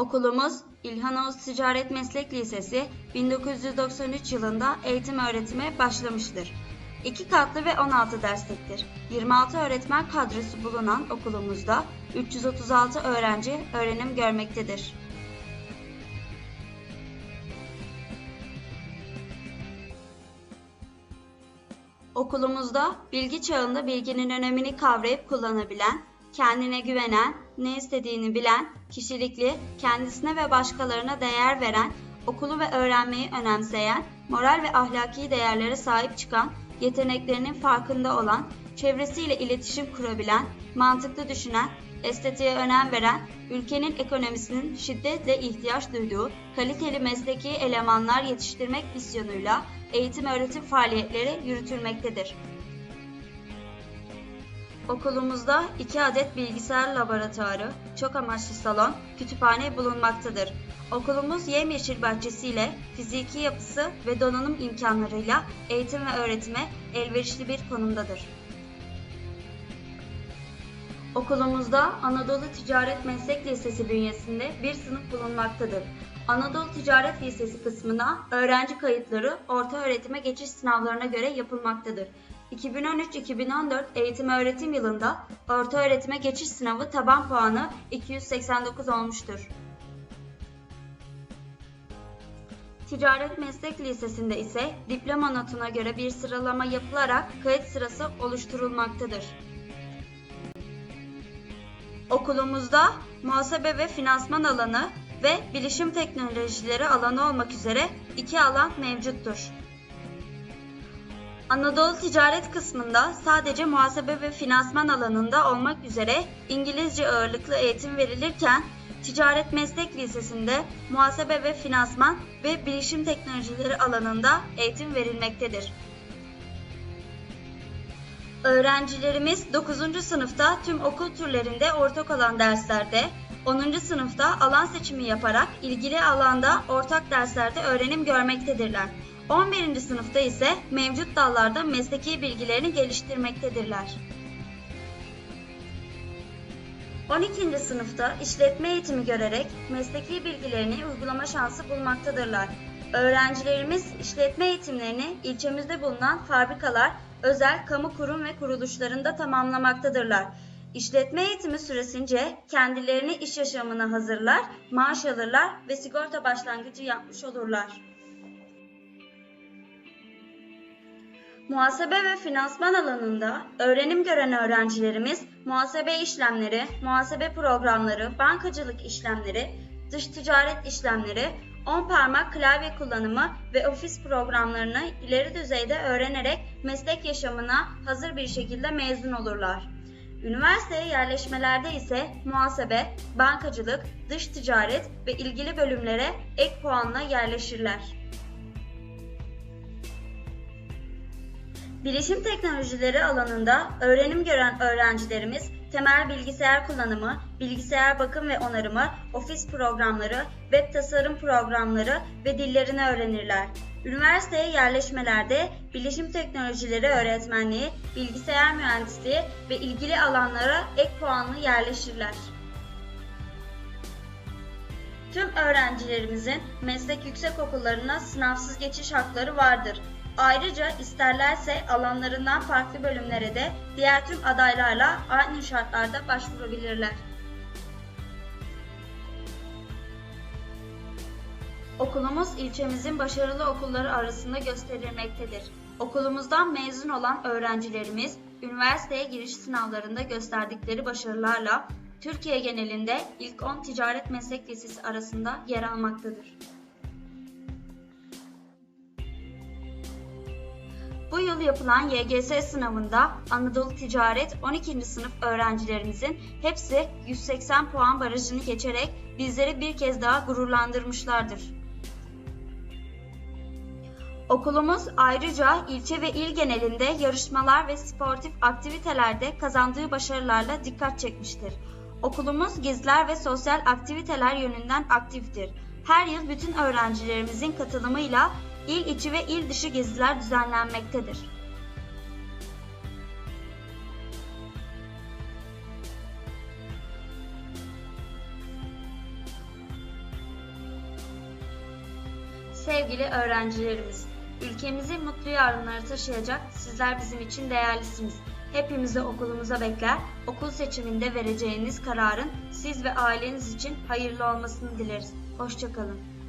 Okulumuz İlhan Oğuz Ticaret Meslek Lisesi 1993 yılında eğitim öğretime başlamıştır. İki katlı ve 16 dersliktir. 26 öğretmen kadrosu bulunan okulumuzda 336 öğrenci öğrenim görmektedir. Okulumuzda bilgi çağında bilginin önemini kavrayıp kullanabilen, kendine güvenen, ne istediğini bilen, kişilikli, kendisine ve başkalarına değer veren, okulu ve öğrenmeyi önemseyen, moral ve ahlaki değerlere sahip çıkan, yeteneklerinin farkında olan, çevresiyle iletişim kurabilen, mantıklı düşünen, estetiğe önem veren, ülkenin ekonomisinin şiddetle ihtiyaç duyduğu kaliteli mesleki elemanlar yetiştirmek misyonuyla eğitim öğretim faaliyetleri yürütülmektedir. Okulumuzda iki adet bilgisayar laboratuvarı, çok amaçlı salon, kütüphane bulunmaktadır. Okulumuz yemyeşil bahçesiyle, fiziki yapısı ve donanım imkanlarıyla eğitim ve öğretime elverişli bir konumdadır. Okulumuzda Anadolu Ticaret Meslek Lisesi bünyesinde bir sınıf bulunmaktadır. Anadolu Ticaret Lisesi kısmına öğrenci kayıtları orta öğretime geçiş sınavlarına göre yapılmaktadır. 2013-2014 eğitim öğretim yılında orta öğretime geçiş sınavı taban puanı 289 olmuştur. Ticaret Meslek Lisesi'nde ise diploma notuna göre bir sıralama yapılarak kayıt sırası oluşturulmaktadır. Okulumuzda muhasebe ve finansman alanı ve bilişim teknolojileri alanı olmak üzere iki alan mevcuttur. Anadolu Ticaret kısmında sadece muhasebe ve finansman alanında olmak üzere İngilizce ağırlıklı eğitim verilirken Ticaret Meslek Lisesi'nde muhasebe ve finansman ve bilişim teknolojileri alanında eğitim verilmektedir. Öğrencilerimiz 9. sınıfta tüm okul türlerinde ortak olan derslerde, 10. sınıfta alan seçimi yaparak ilgili alanda ortak derslerde öğrenim görmektedirler. 11. sınıfta ise mevcut dallarda mesleki bilgilerini geliştirmektedirler. 12. sınıfta işletme eğitimi görerek mesleki bilgilerini uygulama şansı bulmaktadırlar. Öğrencilerimiz işletme eğitimlerini ilçemizde bulunan fabrikalar, özel kamu kurum ve kuruluşlarında tamamlamaktadırlar. İşletme eğitimi süresince kendilerini iş yaşamına hazırlar, maaş alırlar ve sigorta başlangıcı yapmış olurlar. Muhasebe ve finansman alanında öğrenim gören öğrencilerimiz muhasebe işlemleri, muhasebe programları, bankacılık işlemleri, dış ticaret işlemleri, 10 parmak klavye kullanımı ve ofis programlarını ileri düzeyde öğrenerek meslek yaşamına hazır bir şekilde mezun olurlar. Üniversiteye yerleşmelerde ise muhasebe, bankacılık, dış ticaret ve ilgili bölümlere ek puanla yerleşirler. Bilişim teknolojileri alanında öğrenim gören öğrencilerimiz temel bilgisayar kullanımı, bilgisayar bakım ve onarımı, ofis programları, web tasarım programları ve dillerini öğrenirler. Üniversiteye yerleşmelerde bilişim teknolojileri öğretmenliği, bilgisayar mühendisliği ve ilgili alanlara ek puanlı yerleşirler. Tüm öğrencilerimizin meslek yüksekokullarına sınavsız geçiş hakları vardır. Ayrıca isterlerse alanlarından farklı bölümlere de diğer tüm adaylarla aynı şartlarda başvurabilirler. Okulumuz ilçemizin başarılı okulları arasında gösterilmektedir. Okulumuzdan mezun olan öğrencilerimiz üniversiteye giriş sınavlarında gösterdikleri başarılarla Türkiye genelinde ilk 10 ticaret meslek lisesi arasında yer almaktadır. Bu yıl yapılan YGS sınavında Anadolu Ticaret 12. sınıf öğrencilerimizin hepsi 180 puan barajını geçerek bizleri bir kez daha gururlandırmışlardır. Okulumuz ayrıca ilçe ve il genelinde yarışmalar ve sportif aktivitelerde kazandığı başarılarla dikkat çekmiştir. Okulumuz geziler ve sosyal aktiviteler yönünden aktiftir. Her yıl bütün öğrencilerimizin katılımıyla il içi ve il dışı geziler düzenlenmektedir. Sevgili öğrencilerimiz, ülkemizi mutlu yarınlara taşıyacak sizler bizim için değerlisiniz. Hepimizi okulumuza bekler, okul seçiminde vereceğiniz kararın siz ve aileniz için hayırlı olmasını dileriz. Hoşçakalın.